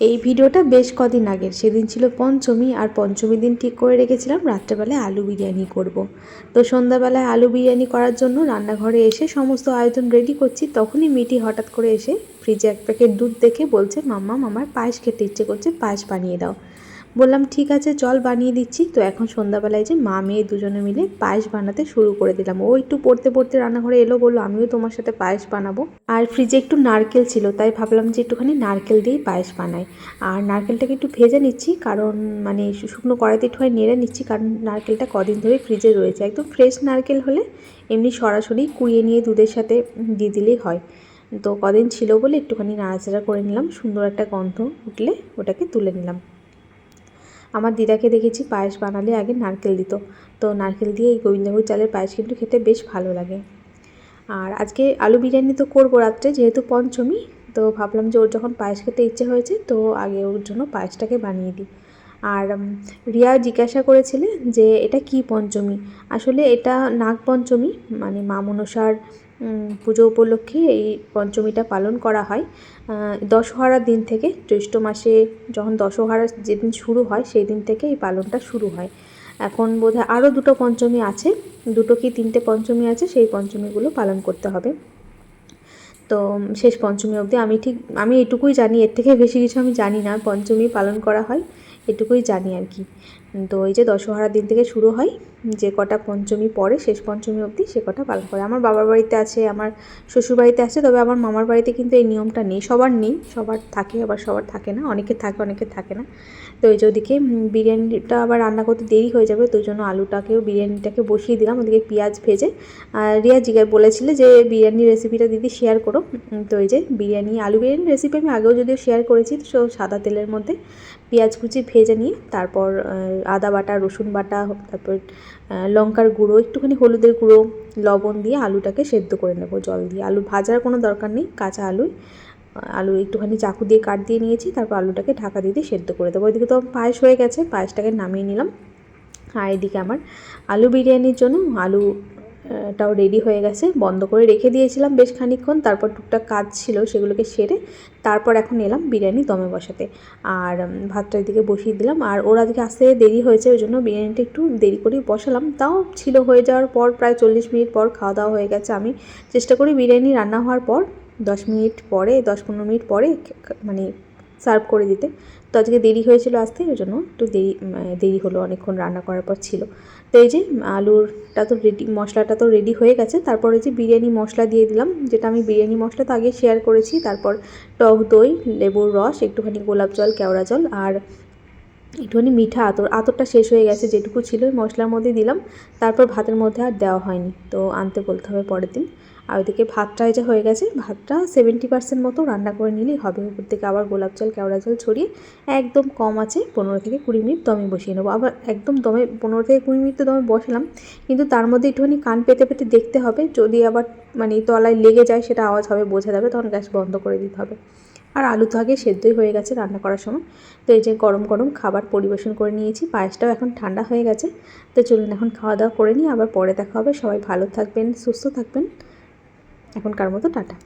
এই ভিডিওটা বেশ কদিন আগের সেদিন ছিল পঞ্চমী আর পঞ্চমী দিন ঠিক করে রেখেছিলাম, রাত্রেবেলায় আলু বিরিয়ানি করব। তো সন্ধ্যাবেলায় আলু বিরিয়ানি করার জন্য রান্নাঘরে এসে সমস্ত আয়োজন রেডি করছি, তখনই মিটি হঠাৎ করে এসে ফ্রিজে এক প্যাকেট দুধ দেখে বলছে, মাম্মা আমার পায়েস খেতে ইচ্ছে করছে, পায়েস বানিয়ে দাও বললাম, ঠিক আছে, চল বানিয়ে দিচ্ছি। তো এখন সন্ধ্যাবেলায় যে মা, মেয়ে দুজনে মিলে পায়েস বানাতে শুরু করে দিলাম। ও একটু পড়তে পড়তে রান্নাঘরে এলো, বলল, আমিও তোমার সাথে পায়েস বানাবো। আর ফ্রিজে একটু নারকেল ছিল, তাই ভাবলাম যে একটুখানি নারকেল দিয়েই পায়েস বানাই। আর নারকেলটাকে একটু ভেজে নিচ্ছি, কারণ মানে শুকনো কড়াইতে একটুখানি নেড়ে নিচ্ছি, কারণ নারকেলটা কদিন ধরে ফ্রিজে রয়েছে। একদম ফ্রেশ নারকেল হলে এমনি সরাসরি কুড়িয়ে নিয়ে দুধের সাথে দিয়ে দিলেই হয়। তো কদিন ছিল বলে একটুখানি নাড়াচাড়া করে নিলাম, সুন্দর একটা গন্ধ উঠলে ওটাকে তুলে নিলাম। আমার দিদাকে দেখেছি পায়েস বানালে আগে নারকেল দিত। তো নারকেল দিয়ে এই গোবিন্দভোগ চালের পায়েস কিন্তু খেতে বেশ ভালো লাগে। আর আজকে আলু বিরিয়ানি তো করব রাত্রে, যেহেতু পঞ্চমী, তো ভাবলাম যে ওর যখন পায়েস খেতে ইচ্ছে হয়েছে, তো আগে ওর জন্য পায়েসটাকে বানিয়ে দিই। আর রিয়া জিজ্ঞাসা করেছিলে যে এটা কি পঞ্চমী? আসলে এটা নাগ পঞ্চমী মানে মা মনসার পুজো উপলক্ষে এই পঞ্চমীটা পালন করা হয়। দশহরার দিন থেকে জ্যৈষ্ঠ মাসে যখন দশহরা যেদিন শুরু হয় সেই দিন থেকে এই পালনটা শুরু হয়। এখন বোধহয় আরও দুটো পঞ্চমী আছে, দুটো কি তিনটে পঞ্চমী আছে, সেই পঞ্চমীগুলো পালন করতে হবে। তো শেষ পঞ্চমী অবধি আমি ঠিক, আমি এটুকুই জানি, এর থেকে বেশি কিছু আমি জানি না, পঞ্চমী পালন করা হয়, এটুকুই জানি আর কি। তো এই যে দশহরার দিন থেকে শুরু হয়, যে কটা পঞ্চমী পরে শেষ পঞ্চমী অবধি সে কটা পালন করে। আমার বাবার বাড়িতে আছে, আমার শ্বশুর বাড়িতে আছে, তবে আমার মামার বাড়িতে কিন্তু এই নিয়মটা নেই। সবার নেই, সবার থাকে, আবার সবার থাকে না, অনেকে থাকে অনেকে থাকে না। তো এই যে ওদিকে বিরিয়ানিটা আবার রান্না করতে দেরি হয়ে যাবে, তো জন্য আলুটাকেও, বিরিয়ানিটাকে বসিয়ে দিলাম, ওদিকে পেঁয়াজ ভেজে। আর রিয়া জিগায় বলেছিলে যে বিরিয়ানির রেসিপিটা দিদি শেয়ার করো। তো এই যে বিরিয়ানি, আলু বিরিয়ানির রেসিপি আমি আগেও যদিও শেয়ার করেছি, তো সাদা তেলের মধ্যে পেঁয়াজ কুচি ভেজে নিয়ে, তারপর আদা বাটা, রসুন বাটা তারপর লঙ্কার গুঁড়ো, একটুখানি হলুদের গুঁড়ো, লবণ দিয়ে আলুটাকে সেদ্ধ করে নেব জল দিয়ে। আলু ভাজার কোনো দরকার নেই, কাঁচা আলুই। আলু একটুখানি চাকু দিয়ে কাট দিয়ে নিয়েছি, তারপর আলুটাকে ঢাকা দিয়ে দিয়ে সেদ্ধ করে দেবো। ওইদিকে তো পায়েস হয়ে গেছে, পায়েসটাকে নামিয়ে নিলাম। আর এদিকে আমার আলু বিরিয়ানির জন্য আলু টাও রেডি হয়ে গেছে। বন্ধ করে রেখে দিয়েছিলাম বেশ খানিক্ষণ তারপর টুকটাক কাজ ছিল সেগুলোকে সেরে তারপর এখন এলাম বিরিয়ানি দমে বসাতে। আর ভাতটা এদিকে বসিয়ে দিলাম। আর ওরা দিকে আসতে দেরি হয়েছে, ওই জন্য বিরিয়ানিটা একটু দেরি করেই বসালাম। তাও ছিল হয়ে যাওয়ার পর প্রায় চল্লিশ মিনিট পর খাওয়া দাওয়া হয়ে গেছে। আমি চেষ্টা করি বিরিয়ানি রান্না হওয়ার পর দশ মিনিট পরে, দশ পনেরো মিনিট পরে মানে সার্ভ করে দিতে। তো আজকে দেরি হয়েছিল আসতে, ওই জন্য একটু দেরি দেরি হলো, অনেকক্ষণ রান্না করার পর ছিল। তো এই যে আলুরটা তো রেডি মশলাটা তো রেডি হয়ে গেছে। তারপরে যে বিরিয়ানি মশলা দিয়ে দিলাম, যেটা আমি বিরিয়ানি মশলা তো আগে শেয়ার করেছি। তারপর টক দই, লেবুর রস, একটুখানি গোলাপ জল, কেওড়া জল, আর একটুখানি মিঠা আতর, আতরটা শেষ হয়ে গেছে যেটুকু ছিল মশলার মধ্যে দিলাম। তারপর ভাতের মধ্যে আর দেওয়া হয়নি। তো আনতে বলতে হবে পরের দিন। আর ওইদিকে ভাতটা যে হয়ে গেছে, ভাতটা সেভেন্টি পার্সেন্ট মতো রান্না করে নিলেই হবে। উপর থেকে আবার গোলাপ জল, কেওড়া জল ছড়িয়ে একদম কম আছে, পনেরো থেকে কুড়ি মিনিট দমে বসিয়ে নেব। আবার একদম দমে, পনেরো থেকে কুড়ি মিনিট তো দমে বসালাম। কিন্তু তার মধ্যে একটুখানি কান পেতে পেতে দেখতে হবে। যদি আবার মানে তলায় লেগে যায়, সেটা আওয়াজ হবে, বোঝা যাবে, তখন গ্যাস বন্ধ করে দিতে হবে। আর আলু তো আগে সেদ্ধই হয়ে গেছে রান্না করার সময়। তো এই যে গরম গরম খাবার পরিবেশন করে নিয়েছি, পায়েসটাও এখন ঠান্ডা হয়ে গেছে। তো চলুন এখন খাওয়া দাওয়া করে নিই, আবার পরে দেখা হবে। সবাই ভালো থাকবেন, সুস্থ থাকবেন। এখনকার মতো টাটা।